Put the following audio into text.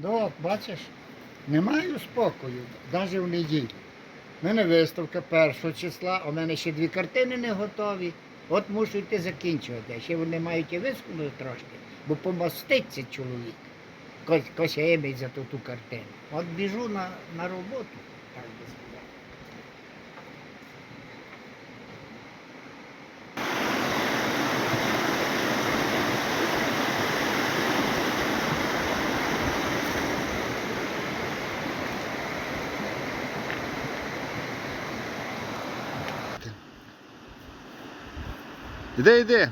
Ну, от, бачиш, не маю спокою, навіть в неділю. У мене виставка першого числа, у мене ще дві картини не готові. От мушу йти закінчувати. Ще вони мають і вискнути трошки, бо помаститься чоловік. Кось, косяємить за ту, ту картину. От біжу на, на роботу, так би сказати. Іди, іди.